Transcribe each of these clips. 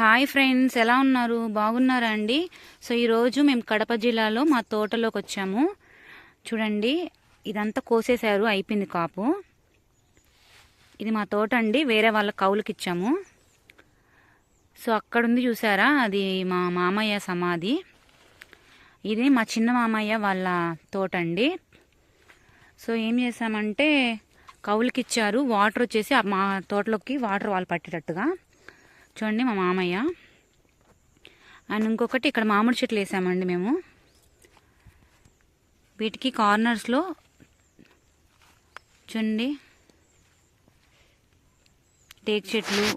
Hi friends ఎలా ఉన్నారు? బాగున్నారా అండి? సో ఈరోజు మేము కడప జిల్లాలో మా తోటలోకి వచ్చాము. చూడండి ఇదంతా కోసేశారు అయిపోయింది కాపు. ఇది మా తోట అండి వేరే వాళ్ళ కౌలుకి ఇచ్చాము. సో అక్కడుంది చూసారా? అది మా మామయ్య సమాధి. ఇది మా చిన్న మామయ్య వాళ్ళ తోట అండి. సో ఏం చేసామంటే కౌలుకిచ్చారు వాటర్ వచ్చేసి మా తోటలోకి వాటర్ వాళ్ళు పట్టేటట్టుగా. చూడండి మా మామయ్య. అండ్ ఇంకొకటి ఇక్కడ మామిడి చెట్లు వేసామండి మేము. వీటికి కార్నర్స్లో చూడండి. టేక్ చెట్లు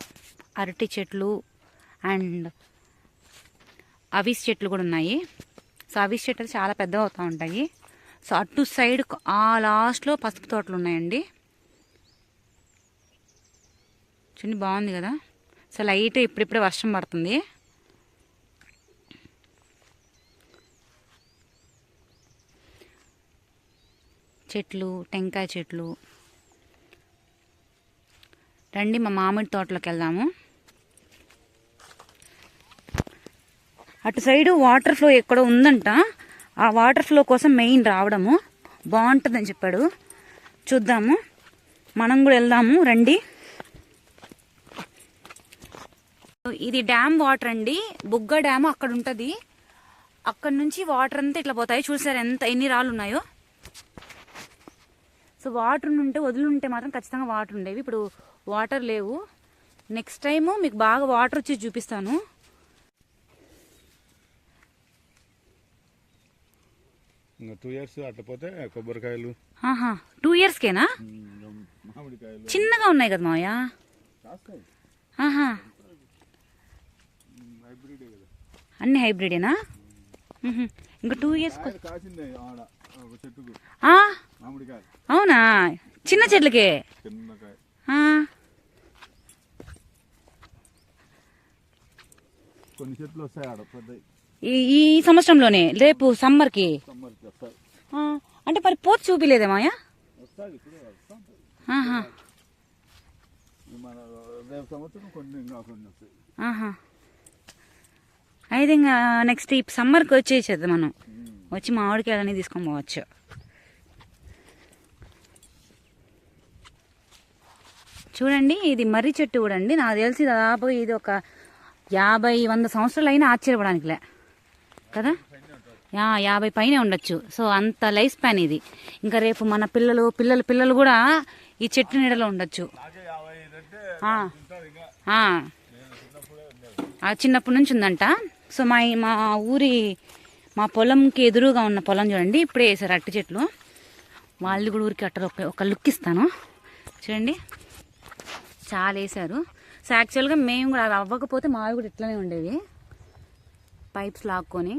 అరటి చెట్లు అండ్ అవిస్ చెట్లు కూడా ఉన్నాయి. సో అవిస్ చెట్లు చాలా పెద్దగా అవుతూ ఉంటాయి. సో అటు సైడ్ ఆ లాస్ట్లో పసుపు తోటలు ఉన్నాయండి. చూడండి బాగుంది కదా? సో లైట్ ఇప్పుడిప్పుడే వర్షం పడుతుంది. చెట్లు టెంకాయ చెట్లు. రండి మా మామిడి తోటలోకి వెళ్దాము. అటు సైడు వాటర్ ఫ్లో ఎక్కడో ఉందంట. ఆ వాటర్ ఫ్లో కోసం మెయిన్ రావడము. బాగుంటుందని చెప్పాడు. చూద్దాము. మనం కూడా వెళ్దాము. రండి. ఇది డ్యామ్ వాటర్ అండి. బుగ్గ డ్యామ్ అక్కడ ఉంటుంది. అక్కడ నుంచి వాటర్ అంతా ఇట్లా పోతాయి. చూసారు ఎంత ఎన్ని రాళ్ళు ఉన్నాయో? సో వాటర్ ఉంటే వదులుంటే మాత్రం ఖచ్చితంగా వాటర్ ఉండేవి. ఇప్పుడు వాటర్ లేవు. నెక్స్ట్ టైము మీకు బాగా వాటర్ వచ్చి చూపిస్తాను. టూ ఇయర్స్ కొబ్బరికాయలు. టూ ఇయర్స్కేనా చిన్నగా ఉన్నాయి కదా మావయ్య? ఆహా హైబ్రిడే కదా అన్ని హైబ్రిడేనా. ఇంకా టూ ఇయర్స్ అవునా? చిన్న చెట్లకే? ఈ సంవత్సరంలోనే రేపు సమ్మర్కి? అంటే మరి పోతు చూపిలేదే మాయ రేపు సంవత్సరం కొన్ని ఇంకా కొన్ని వస్తాయి ఆహా అయితే ఇంకా నెక్స్ట్ ఈ సమ్మర్కి వచ్చేసేది మనం. వచ్చి మామిడికాయలని తీసుకొని పోవచ్చు. చూడండి ఇది మర్రి చెట్టు కూడా అండి. నాకు తెలిసి దాదాపు ఇది ఒక యాభై వంద సంవత్సరాలు అయినా ఆశ్చర్యపడానికిలే. కదా? యాభై పైన ఉండొచ్చు. సో అంత లైఫ్ స్పాన్ ఇది. ఇంకా రేపు మన పిల్లలు పిల్లల పిల్లలు కూడా ఈ చెట్టు నీడలో ఉండొచ్చు. ఆ, చిన్నప్పటి నుంచి ఉందంట. సో మా మా ఊరి మా పొలంకి ఎదురుగా ఉన్న పొలం చూడండి ఇప్పుడే వేసారు అట్టి చెట్లు. వాళ్ళు కూడా ఊరికి అట్టరు ఒక ఒక లుక్ ఇస్తాను. చూడండి. చాలా వేసారు సో యాక్చువల్గా మేము కూడా అవి అవ్వకపోతే మావి కూడా ఇట్లనే ఉండేవి. పైప్స్ లాక్కొని.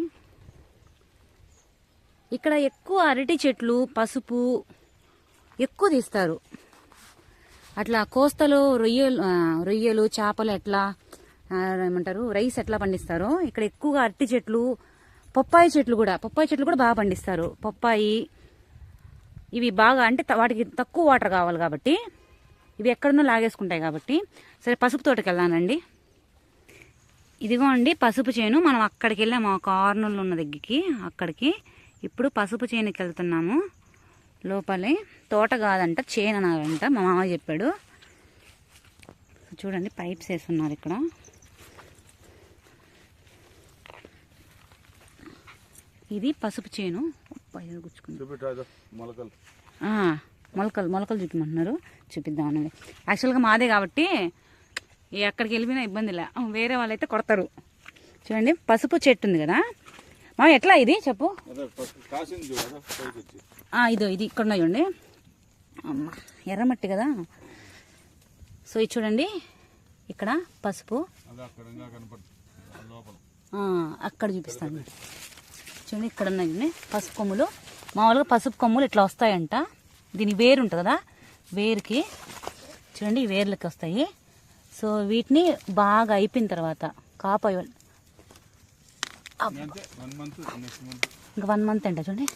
ఇక్కడ ఎక్కువ అరటి చెట్లు పసుపు ఎక్కువ తీస్తారు. అట్లా కోస్తలో రొయ్యలు రొయ్యలు చేపలు ఎట్లా ఏమంటారు రైస్ ఎట్లా పండిస్తారో ఇక్కడ ఎక్కువగా అరటి చెట్లు పప్పాయి చెట్లు కూడా పప్పాయి చెట్లు కూడా బాగా పండిస్తారు. పప్పాయి ఇవి బాగా అంటే వాటికి తక్కువ వాటర్ కావాలి కాబట్టి ఇవి ఎక్కడున్నా లాగేసుకుంటాయి కాబట్టి సరే పసుపు తోటకి వెళ్దానండి ఇదిగో అండి పసుపు చేను. మనం అక్కడికి వెళ్ళాము ఆ ఉన్న దగ్గరికి అక్కడికి. ఇప్పుడు పసుపు చేనుకి వెళ్తున్నాము. లోపలే తోట కాదంట చేను అన్నారంట మా మామ చెప్పాడు. చూడండి పైప్స్ వేస్తున్నారు ఇక్కడ. ఇది పసుపు చేను. గుచ్చుకుంది. మొలకలు. మొలకలు చూపిమంటున్నారు చూపిద్దామని. యాక్చువల్గా మాదే కాబట్టి ఎక్కడికి వెళ్ళిపోయినా ఇబ్బంది లే. వేరే వాళ్ళైతే కొడతారు. చూడండి పసుపు చెట్టు ఉంది కదా. మా ఎట్లా ఇది? చెప్పు. ఇదో ఇది ఇక్కడ ఉన్నాయి చూడండి. అమ్మ ఎర్రమట్టి కదా. సో ఇది చూడండి. ఇక్కడ పసుపు. అక్కడ చూపిస్తాను. చూడండి ఇక్కడ ఉన్నాయి చూడండి పసుపు కొమ్ములు. మామూలుగా పసుపు కొమ్ములు ఇట్లా వస్తాయంట. దీని వేరు ఉంటుంది కదా? వేరుకి చూడండి ఈ వేర్లకి వస్తాయి. సో వీటిని బాగా అయిపోయిన తర్వాత కాపు మంత్ ఇంకా వన్ మంత్ అంట చూడండి.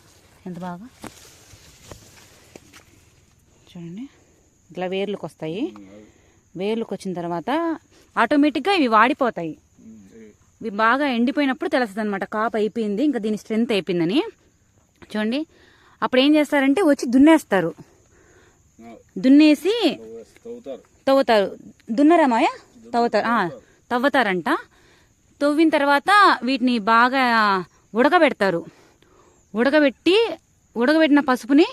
ఎంత బాగా? చూడండి. ఇట్లా వేర్లకు వస్తాయి. వేర్లకు వచ్చిన తర్వాత ఆటోమేటిక్గా ఇవి వాడిపోతాయి. ఇవి బాగా ఎండిపోయినప్పుడు తెలుస్తుంది అనమాట కాపు అయిపోయింది ఇంకా దీని స్ట్రెంత్ అయిపోయిందని. చూడండి అప్పుడు ఏం చేస్తారంటే వచ్చి దున్నేస్తారు. దున్నేసి తవ్వుతారు. దున్నరామాయ దున్నరా తవ్వుతారు. తవ్వుతారంట. తవ్విన తర్వాత వీటిని బాగా ఉడకబెడతారు. ఉడకబెట్టి ఉడకబెట్టిన పసుపుని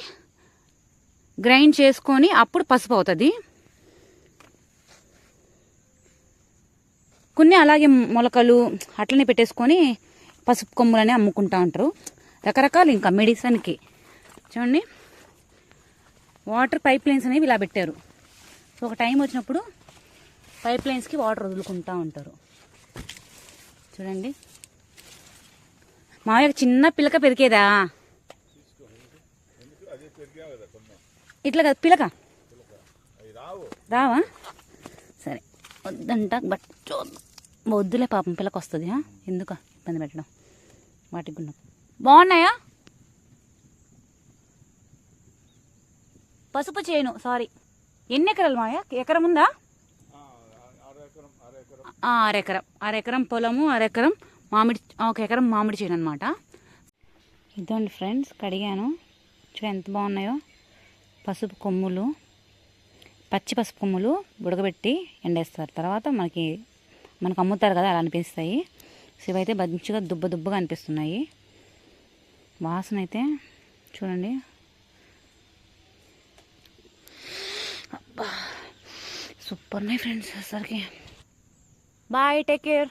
గ్రైండ్ చేసుకొని అప్పుడు పసుపు అవుతుంది. కొన్ని అలాగే మొలకలు అట్లనే పెట్టేసుకొని పసుపు కొమ్ములని అమ్ముకుంటా ఉంటారు. రకరకాలు ఇంకా మెడిసిన్కి చూడండి. వాటర్ పైప్ లైన్స్ అనేవి ఇలా పెట్టారు. సో ఒక టైం వచ్చినప్పుడు పైప్ లైన్స్కి వాటర్ వదులుకుంటా ఉంటారు. చూడండి. మా యొక్క చిన్న పిలక పెరికేదా ఇట్లా కదా పిలక. రావా? వద్దంట బట్ చూద్దాం వద్దులే పాపం పిల్లకి వస్తుంది ఎందుక ఎందుకు ఇబ్బంది పెట్టడం? వాటికి గున్న బాగున్నాయా? పసుపు చేను సారీ ఎన్ని ఎకరాలు మాయా ఎకరం ఉందా? అరెకరం అరెకరం పొలము అరెకరం మామిడి ఒక ఎకరం మామిడి చేను అనమాట ఇదండి ఫ్రెండ్స్ కడిగాను. చూడ ఎంత బాగున్నాయో. పసుపు కొమ్ములు. పచ్చి పసుపు కొమ్ములు ఉడకబెట్టి ఎండేస్తారు. తర్వాత మనకి మనకు అమ్ముతారు కదా అలా అనిపిస్తాయి. సో ఇవైతే మంచిగా దుబ్బ దుబ్బగా అనిపిస్తున్నాయి. వాసన అయితే చూడండి. అబ్బా సూపర్ ఉన్నాయి ఫ్రెండ్స్ అసలుకి. Bye take care